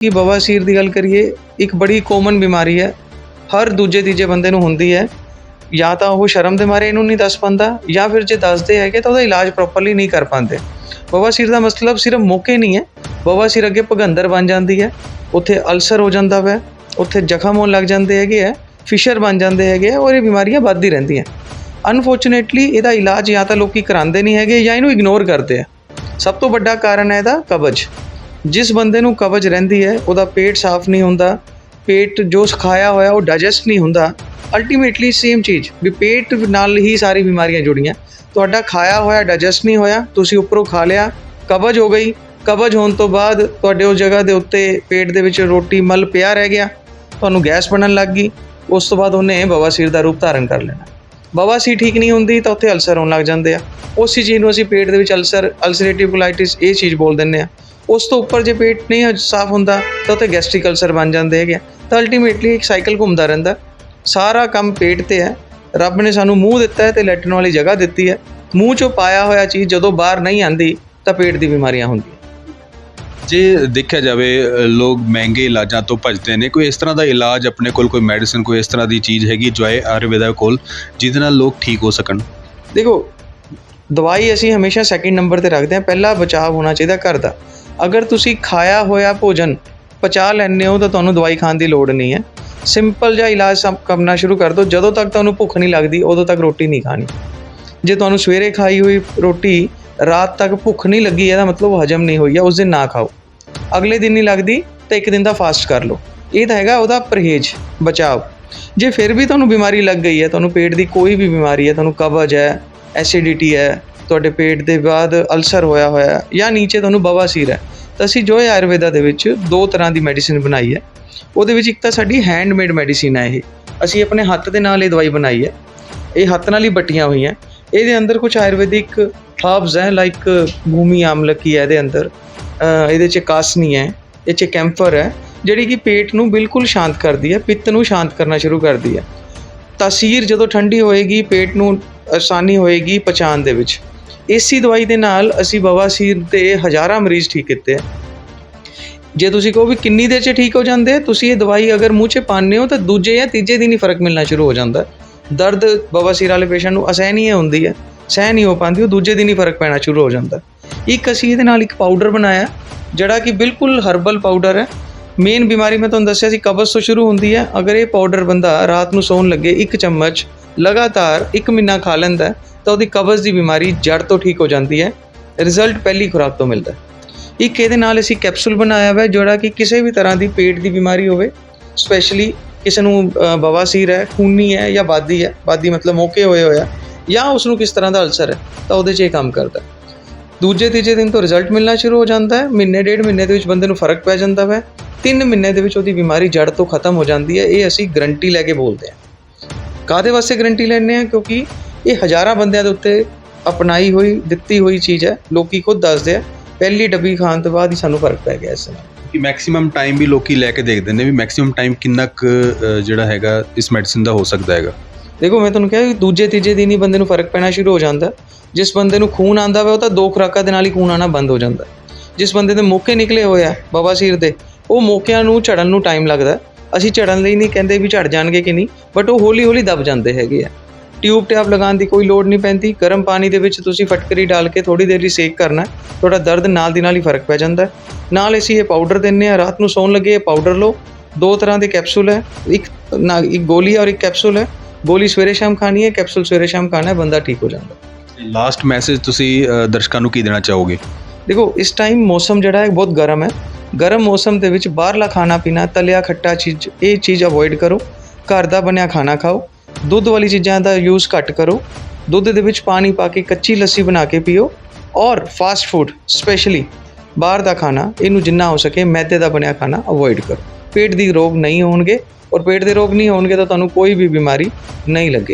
ਕਿ ਬਵਾਸੀਰ ਦੀ ਗੱਲ ਕਰੀਏ, ਇੱਕ ਬੜੀ ਕਾਮਨ ਬਿਮਾਰੀ ਹੈ। ਹਰ ਦੂਜੇ ਤੀਜੇ ਬੰਦੇ ਨੂੰ ਹੁੰਦੀ ਹੈ। ਜਾਂ ਤਾਂ ਉਹ ਸ਼ਰਮ ਦੇ ਮਾਰੇ ਇਹਨੂੰ ਨਹੀਂ ਦੱਸ ਪਾਉਂਦਾ, ਜਾਂ ਫਿਰ ਜੇ ਦੱਸਦੇ ਹੈਗੇ ਤਾਂ ਉਹਦਾ ਇਲਾਜ ਪ੍ਰੋਪਰਲੀ ਨਹੀਂ ਕਰ ਪਾਉਂਦੇ। ਬਵਾਸੀਰ ਦਾ ਮਤਲਬ ਸਿਰਫ ਮੌਕੇ ਨਹੀਂ ਹੈ। ਬਵਾਸੀਰ ਅੱਗੇ ਭਗੰਦਰ ਬਣ ਜਾਂਦੀ ਹੈ। ਉੱਥੇ ਅਲਸਰ ਹੋ ਜਾਂਦਾ ਵੈ। ਉੱਥੇ ਜ਼ਖਮ ਹੋਣ ਲੱਗ ਜਾਂਦੇ ਹੈਗੇ ਹੈ। ਫਿਸ਼ਰ ਬਣ ਜਾਂਦੇ ਹੈਗੇ ਹੈ ਔਰ ਇਹ ਬਿਮਾਰੀਆਂ ਵੱਧਦੀ ਰਹਿੰਦੀਆਂ। ਅਨਫੋਰਚੂਨੇਟਲੀ ਇਹਦਾ ਇਲਾਜ ਜਾਂ ਤਾਂ ਲੋਕੀ ਕਰਾਉਂਦੇ ਨਹੀਂ ਹੈਗੇ ਜਾਂ ਇਹਨੂੰ ਇਗਨੋਰ ਕਰਦੇ ਆ ਸਭ ਤੋਂ ਵੱਡਾ ਕਾਰਨ ਹੈ ਇਹਦਾ ਕਬਜ਼। ਜਿਸ ਬੰਦੇ ਨੂੰ ਕਬਜ਼ ਰਹਿੰਦੀ ਹੈ, ਉਹਦਾ ਪੇਟ ਸਾਫ਼ ਨਹੀਂ ਹੁੰਦਾ, ਪੇਟ ਜੋ ਖਾਇਆ ਹੋਇਆ, ਉਹ ਡਾਈਜੈਸਟ ਨਹੀਂ ਹੁੰਦਾ। ਅਲਟੀਮੇਟਲੀ ਸੇਮ ਚੀਜ਼, ਵੀ ਪੇਟ ਨਾਲ ਹੀ ਸਾਰੀ ਬਿਮਾਰੀਆਂ ਜੁੜੀਆਂ। ਤੁਹਾਡਾ ਖਾਇਆ ਹੋਇਆ ਡਾਈਜੈਸਟ ਨਹੀਂ ਹੋਇਆ, ਤੁਸੀਂ ਉੱਪਰੋਂ ਖਾ ਲਿਆ, ਕਬਜ਼ ਹੋ ਗਈ। ਕਬਜ਼ ਹੋਣ ਤੋਂ ਬਾਅਦ ਤੁਹਾਡੇ ਉਸ ਜਗ੍ਹਾ ਦੇ ਉੱਤੇ ਪੇਟ ਦੇ ਵਿੱਚ ਰੋਟੀ ਮਲ ਪਿਆ ਰਹਿ ਗਿਆ। ਤੁਹਾਨੂੰ ਗੈਸ ਬਣਨ ਲੱਗ ਗਈ। ਉਸ ਤੋਂ ਬਾਅਦ ਉਹਨੇ ਬਵਾਸੀਰ ਦਾ ਰੂਪ ਧਾਰਨ ਕਰ ਲੈਣਾ। ਬਵਾਸੀਰ ਠੀਕ ਨਹੀਂ ਹੁੰਦੀ ਤਾਂ ਉੱਥੇ ਅਲਸਰ ਹੋਣ ਲੱਗ ਜਾਂਦੇ ਆ। ਉਸੇ ਚੀਜ਼ ਨੂੰ ਅਸੀਂ ਪੇਟ ਦੇ ਵਿੱਚ ਅਲਸਰ, ਅਲਸਰੇਟਿਵ ਕੋਲਾਈਟਿਸ, ਇਹ ਚੀਜ਼ ਬੋਲ ਦਿੰਦੇ ਆ। ਉਸ ਤੋਂ ਉੱਪਰ ਜੇ ਪੇਟ ਨਹੀਂ ਸਾਫ਼ ਹੁੰਦਾ ਤਾਂ ਉੱਥੇ ਗੈਸਟ੍ਰਿਕ ਅਲਸਰ ਬਣ ਜਾਂਦੇ ਹੈਗੇ। ਤਾਂ ਅਲਟੀਮੇਟਲੀ ਇੱਕ ਸਾਈਕਲ ਘੁੰਮਦਾ ਰਹਿੰਦਾ। ਸਾਰਾ ਕੰਮ ਪੇਟ ਤੇ ਹੈ। ਰੱਬ ਨੇ ਸਾਨੂੰ ਮੂੰਹ ਦਿੱਤਾ ਹੈ ਤੇ ਲੈਟਰਨ ਵਾਲੀ ਜਗ੍ਹਾ ਦਿੱਤੀ ਹੈ। ਮੂੰਹ 'ਚੋਂ ਪਾਇਆ ਹੋਇਆ ਚੀਜ਼ ਜਦੋਂ ਬਾਹਰ ਨਹੀਂ ਆਂਦੀ ਤਾਂ ਪੇਟ ਦੀ ਬਿਮਾਰੀਆਂ ਹੁੰਦੀਆਂ। ਜੇ ਦੇਖਿਆ ਜਾਵੇ ਲੋਕ ਮਹਿੰਗੇ ਇਲਾਜਾਂ ਤੋਂ ਭੱਜਦੇ ਨੇ ਕੋਈ ਇਸ ਤਰ੍ਹਾਂ ਦਾ ਇਲਾਜ ਆਪਣੇ ਕੋਲ ਕੋਈ ਮੈਡੀਸਿਨ ਕੋਈ ਇਸ ਤਰ੍ਹਾਂ ਦੀ ਚੀਜ਼ ਹੈਗੀ ਜੋਏ ਆਯੁਰਵੇਦਾ ਕੋਲ ਜਿਹਦੇ ਨਾਲ ਲੋਕ ਠੀਕ ਹੋ ਸਕਣ? ਦੇਖੋ ਦਵਾਈ ਅਸੀਂ ਹਮੇਸ਼ਾ ਸੈਕਿੰਡ ਨੰਬਰ ਤੇ ਰੱਖਦੇ ਹਾਂ। ਪਹਿਲਾ ਬਚਾਅ ਹੋਣਾ ਚਾਹੀਦਾ ਘਰ ਦਾ। ਅਗਰ ਤੁਸੀਂ ਖਾਇਆ ਹੋਇਆ ਭੋਜਨ ਪਚਾ ਲੈਂਦੇ ਹੋ ਤਾਂ ਤੁਹਾਨੂੰ ਦਵਾਈ ਖਾਣ ਦੀ ਲੋੜ ਨਹੀਂ ਹੈ। ਸਿੰਪਲ ਜਿਹਾ ਇਲਾਜ ਸਭ ਕਰਨਾ ਸ਼ੁਰੂ ਕਰ ਦਿਓ। ਜਦੋਂ ਤੱਕ ਤੁਹਾਨੂੰ ਭੁੱਖ ਨਹੀਂ ਲੱਗਦੀ, ਉਦੋਂ ਤੱਕ ਰੋਟੀ ਨਹੀਂ ਖਾਣੀ। ਜੇ ਤੁਹਾਨੂੰ ਸਵੇਰੇ ਖਾਈ ਹੋਈ ਰੋਟੀ ਰਾਤ ਤੱਕ ਭੁੱਖ ਨਹੀਂ ਲੱਗੀ, ਇਹਦਾ ਮਤਲਬ ਹਜਮ ਨਹੀਂ ਹੋਈ ਹੈ ਉਸ ਦਿਨ ਨਾ ਖਾਓ। ਅਗਲੇ ਦਿਨ ਨਹੀਂ ਲੱਗਦੀ ਤਾਂ ਇੱਕ ਦਿਨ ਦਾ ਫਾਸਟ ਕਰ ਲਓ। ਇਹ ਤਾਂ ਹੈਗਾ ਉਹਦਾ ਪਰਹੇਜ਼, ਬਚਾਓ। ਜੇ ਫਿਰ ਵੀ ਤੁਹਾਨੂੰ ਬਿਮਾਰੀ ਲੱਗ ਗਈ ਹੈ, ਤੁਹਾਨੂੰ ਪੇਟ ਦੀ ਕੋਈ ਵੀ ਬਿਮਾਰੀ ਹੈ, ਤੁਹਾਨੂੰ ਕਬਜ਼ ਹੈ, ਐਸਿਡਿਟੀ ਹੈ ਤੁਹਾਡੇ ਪੇਟ ਦੇ ਬਾਅਦ ਅਲਸਰ ਹੋਇਆ ਹੋਇਆ ਜਾਂ ਨੀਚੇ ਤੁਹਾਨੂੰ ਬਵਾਸੀਰ ਹੈ, ਤਾਂ ਅਸੀਂ ਜੋ ਹੈ ਆਯੁਰਵੇਦਾ ਦੇ ਵਿੱਚ ਦੋ ਤਰ੍ਹਾਂ ਦੀ ਮੈਡੀਸਿਨ ਬਣਾਈ ਹੈ। ਉਹਦੇ ਵਿੱਚ ਇੱਕ ਤਾਂ ਸਾਡੀ ਹੈਂਡਮੇਡ ਮੈਡੀਸਿਨ ਹੈ ਇਹ। ਅਸੀਂ ਆਪਣੇ ਹੱਥ ਦੇ ਨਾਲ ਇਹ ਦਵਾਈ ਬਣਾਈ ਹੈ। ਇਹ ਹੱਥ ਨਾਲ ਹੀ ਬੱਟੀਆਂ ਹੋਈਆਂ। ਇਹਦੇ ਅੰਦਰ ਕੁਝ ਆਯੁਰਵੈਦਿਕ ਹਰਬਸ ਹੈ ਲਾਈਕ ਭੂਮੀ ਆਮਲਕੀ ਹੈ ਇਹਦੇ ਅੰਦਰ। ਇਹਦੇ ਚ ਕਾਸਨੀ ਹੈ, ਇਹ ਚ ਕੈਂਫਰ ਹੈ, ਜਿਹੜੀ ਕਿ ਪੇਟ ਨੂੰ ਬਿਲਕੁਲ ਸ਼ਾਂਤ ਕਰਦੀ ਹੈ, ਪਿੱਤ ਨੂੰ ਸ਼ਾਂਤ ਕਰਨਾ ਸ਼ੁਰੂ ਕਰਦੀ ਹੈ। ਤਾਸੀਰ ਜਦੋਂ ਠੰਡੀ ਹੋਏਗੀ, ਪੇਟ ਨੂੰ ਆਸਾਨੀ ਹੋਏਗੀ ਪਛਾਣ ਦੇ ਵਿੱਚ। ਇਸੀ ਦਵਾਈ ਦੇ ਨਾਲ ਅਸੀਂ ਬਵਾਸੀਰ ਦੇ ਹਜ਼ਾਰਾਂ ਮਰੀਜ਼ ਠੀਕ ਕੀਤੇ ਆ। ਜੇ ਤੁਸੀਂ ਕਹੋ ਵੀ ਕਿੰਨੀ ਦੇਰ 'ਚ ਠੀਕ ਹੋ ਜਾਂਦੇ, ਤੁਸੀਂ ਇਹ ਦਵਾਈ ਅਗਰ ਮੂੰਹ 'ਚ ਪਾਉਂਦੇ ਹੋ ਤਾਂ ਦੂਜੇ ਜਾਂ ਤੀਜੇ ਦਿਨ ਹੀ ਫ਼ਰਕ ਮਿਲਣਾ ਸ਼ੁਰੂ ਹੋ ਜਾਂਦਾ। ਦਰਦ ਬਵਾਸੀਰ ਵਾਲੇ ਪੇਸ਼ੈਂਟ ਨੂੰ ਅਸਹਿਨੀय ਹੁੰਦੀ ਹੈ, ਸਹਿ ਨਹੀਂ ਹੋ ਪਾਉਂਦੀ, ਉਹ ਦੂਜੇ ਦਿਨ ਹੀ ਫ਼ਰਕ ਪੈਣਾ ਸ਼ੁਰੂ ਹੋ ਜਾਂਦਾ। ਇੱਕ ਅਸੀਂ ਇਹਦੇ ਨਾਲ ਇੱਕ ਪਾਊਡਰ ਬਣਾਇਆ, ਜਿਹੜਾ ਕਿ ਬਿਲਕੁਲ ਹਰਬਲ ਪਾਊਡਰ ਹੈ। ਮੇਨ ਬਿਮਾਰੀ ਮੈਂ ਤੁਹਾਨੂੰ ਦੱਸਿਆ ਸੀ, ਕਬਜ਼ ਤੋਂ ਸ਼ੁਰੂ ਹੁੰਦੀ ਹੈ। ਅਗਰ ਇਹ ਪਾਊਡਰ ਬੰਦਾ ਰਾਤ ਨੂੰ ਸੌਣ ਲੱਗੇ ਇੱਕ ਚਮਚ ਲਗਾਤਾਰ 1 ਮਹੀਨਾ ਖਾ ਲੈਂਦਾ ਹੈ, ਤਾਂ ਉਹਦੀ ਕਬਜ਼ ਦੀ ਬਿਮਾਰੀ ਜੜ ਤੋਂ ਠੀਕ ਹੋ ਜਾਂਦੀ ਹੈ ਰਿਜ਼ਲਟ ਪਹਿਲੀ ਖੁਰਾਕ ਤੋਂ ਮਿਲਦਾ ਹੈ। ਇੱਕ ਇਹਦੇ ਨਾਲ ਅਸੀਂ ਕੈਪਸੂਲ ਬਣਾਇਆ ਹੋਇਆ ਜਿਹੜਾ ਕਿ ਕਿਸੇ ਵੀ ਤਰ੍ਹਾਂ ਦੀ ਪੇਟ ਦੀ ਬਿਮਾਰੀ ਹੋਵੇ ਸਪੈਸ਼ਲੀ ਕਿਸੇ ਨੂੰ ਬਵਾਸੀਰ ਹੈ ਖੂਨੀ ਹੈ ਜਾਂ ਬਾਦੀ ਹੈ ਬਾਦੀ ਮਤਲਬ ਮੋਕੇ ਹੋਏ ਹੋਇਆ ਜਾਂ ਉਸ ਨੂੰ ਕਿਸ ਤਰ੍ਹਾਂ ਦਾ ਅਲਸਰ ਹੈ ਤਾਂ ਉਹਦੇ 'ਚ ਇਹ ਕੰਮ ਕਰਦਾ ਦੂਜੇ ਤੀਜੇ ਦਿਨ ਤੋਂ ਰਿਜ਼ਲਟ ਮਿਲਣਾ ਸ਼ੁਰੂ ਹੋ ਜਾਂਦਾ ਹੈ ਮਹੀਨੇ ਡੇਢ ਮਹੀਨੇ ਦੇ ਵਿੱਚ ਬੰਦੇ ਨੂੰ ਫ਼ਰਕ ਪੈ ਜਾਂਦਾ ਹੈ ਤਿੰਨ ਮਹੀਨੇ ਦੇ ਵਿੱਚ ਉਹਦੀ ਬਿਮਾਰੀ ਜੜ ਤੋਂ ਖਤਮ ਹੋ ਜਾਂਦੀ ਹੈ ਇਹ ਅਸੀਂ ਗਰੰਟੀ ਲੈ ਕੇ ਬੋਲਦੇ ਹਾਂ। ਕਾਦੇ ਵਾਸਤੇ ਗਰੰਟੀ ਲੈਂਦੇ ਆ ਕਿਉਂਕਿ ਇਹ ਹਜ਼ਾਰਾਂ ਬੰਦਿਆਂ ਦੇ ਉੱਤੇ ਅਪਣਾਈ ਹੋਈ ਦਿੱਤੀ ਹੋਈ ਚੀਜ਼ ਹੈ ਲੋਕੀ ਖੁਦ ਦੱਸਦੇ ਆ ਪਹਿਲੀ ਡੱਬੀ ਖਾਣ ਤੋਂ ਬਾਅਦ ਹੀ ਸਾਨੂੰ ਫ਼ਰਕ ਪੈ ਗਿਆ ਇਸ ਨਾਲ ਕਿ ਮੈਕਸਿਮਮ ਟਾਈਮ ਵੀ ਲੋਕੀ ਲੈ ਕੇ ਦੇਖਦੇ ਨੇ ਵੀ ਮੈਕਸਿਮਮ ਟਾਈਮ ਕਿੰਨਾ ਕੁ ਜਿਹੜਾ ਹੈਗਾ ਇਸ ਮੈਡੀਸਿਨ ਦਾ ਹੋ ਸਕਦਾ ਹੈਗਾ ਦੇਖੋ ਮੈਂ ਤੁਹਾਨੂੰ ਕਿਹਾ ਕਿ ਦੂਜੇ ਤੀਜੇ ਦਿਨ ਹੀ ਬੰਦੇ ਨੂੰ ਫ਼ਰਕ ਪੈਣਾ ਸ਼ੁਰੂ ਹੋ ਜਾਂਦਾ। ਜਿਸ ਬੰਦੇ ਨੂੰ ਖੂਨ ਆਂਦਾ ਵਾ ਉਹ ਤਾਂ ਦੋ ਖੁਰਾਕਾਂ ਦੇ ਨਾਲ ਹੀ ਖੂਨ ਆਣਾ ਬੰਦ ਹੋ ਜਾਂਦਾ। ਜਿਸ ਬੰਦੇ ਦੇ ਮੌਕੇ ਨਿਕਲੇ ਹੋਏ ਆ ਬਵਾਸੀਰ ਦੇ ਉਹ ਮੌਕਿਆਂ ਨੂੰ ਝੜਨ ਨੂੰ ਟਾਈਮ ਲੱਗਦਾ। ਅਸੀਂ ਝੜਨ ਲਈ ਨਹੀਂ ਕਹਿੰਦੇ ਵੀ ਝੜ ਜਾਣਗੇ ਕਿ ਨਹੀਂ ਬਟ ਉਹ ਹੌਲੀ ਹੌਲੀ ਦਬ ਜਾਂਦੇ ਹੈਗੇ ਆ। ਟਿਊਬ ਟੈਪ ਲਗਾਉਣ ਦੀ ਕੋਈ ਲੋੜ ਨਹੀਂ ਪੈਂਦੀ। ਗਰਮ ਪਾਣੀ ਦੇ ਵਿੱਚ ਤੁਸੀਂ ਫਟਕਰੀ ਡਾਲ ਕੇ ਥੋੜੀ ਦੇਰ ਲਈ ਸੇਕ ਕਰਨਾ। ਤੁਹਾਡਾ ਦਰਦ ਨਾਲ ਦੀ ਨਾਲ ਹੀ ਫ਼ਰਕ ਪੈ ਜਾਂਦਾ। ਨਾਲ ਅਸੀਂ ਇਹ ਪਾਊਡਰ ਦਿੰਨੇ ਆ ਰਾਤ ਨੂੰ ਸੌਣ ਲੱਗੇ ਇਹ ਪਾਊਡਰ ਲਓ। ਦੋ ਤਰ੍ਹਾਂ ਦੇ ਕੈਪਸੂਲ ਹੈ। ਇੱਕ ਨਾ ਇੱਕ ਗੋਲੀ ਔਰ ਇੱਕ ਕੈਪਸੂਲ ਹੈ। ਗੋਲੀ ਸਵੇਰੇ ਸ਼ਾਮ ਖਾਣੀ ਹੈ ਕੈਪਸੂਲ ਸਵੇਰੇ ਸ਼ਾਮ ਖਾਣਾ ਹੈ ਬੰਦਾ ਠੀਕ ਹੋ ਜਾਂਦਾ ਲਾਸਟ ਮੈਸੇਜ ਤੁਸੀਂ ਦਰਸ਼ਕਾਂ ਨੂੰ ਕੀ ਦੇਣਾ ਚਾਹੋਗੇ? ਦੇਖੋ ਇਸ ਟਾਈਮ ਮੌਸਮ ਜਿਹੜਾ ਹੈ ਬਹੁਤ ਗਰਮ ਹੈ। ਗਰਮ ਮੌਸਮ ਦੇ ਵਿੱਚ ਬਾਹਰਲਾ ਖਾਣਾ ਪੀਣਾ, ਤਲਿਆ ਖੱਟਾ ਚੀਜ਼, ਇਹ ਚੀਜ਼ ਅਵੋਇਡ ਕਰੋ। ਘਰ ਦਾ ਬਣਿਆ ਖਾਣਾ ਖਾਓ। ਦੁੱਧ ਵਾਲੀ ਚੀਜ਼ਾਂ ਦਾ ਯੂਜ਼ ਘੱਟ ਕਰੋ। ਦੁੱਧ ਦੇ ਵਿੱਚ ਪਾਣੀ ਪਾ ਕੇ ਕੱਚੀ ਲੱਸੀ ਬਣਾ ਕੇ ਪੀਓ। ਔਰ ਫਾਸਟ ਫੂਡ ਸਪੈਸ਼ਲੀ ਬਾਹਰ ਦਾ ਖਾਣਾ, ਇਹਨੂੰ ਜਿੰਨਾ ਹੋ ਸਕੇ ਮੈਦੇ ਦਾ ਬਣਿਆ ਖਾਣਾ ਅਵੋਇਡ ਕਰੋ। ਪੇਟ ਦੀ ਰੋਗ ਨਹੀਂ ਹੋਣਗੇ। ਔਰ ਪੇਟ ਦੇ ਰੋਗ ਨਹੀਂ ਹੋਣਗੇ ਤਾਂ ਤੁਹਾਨੂੰ ਕੋਈ ਵੀ ਬਿਮਾਰੀ ਨਹੀਂ ਲੱਗੇ।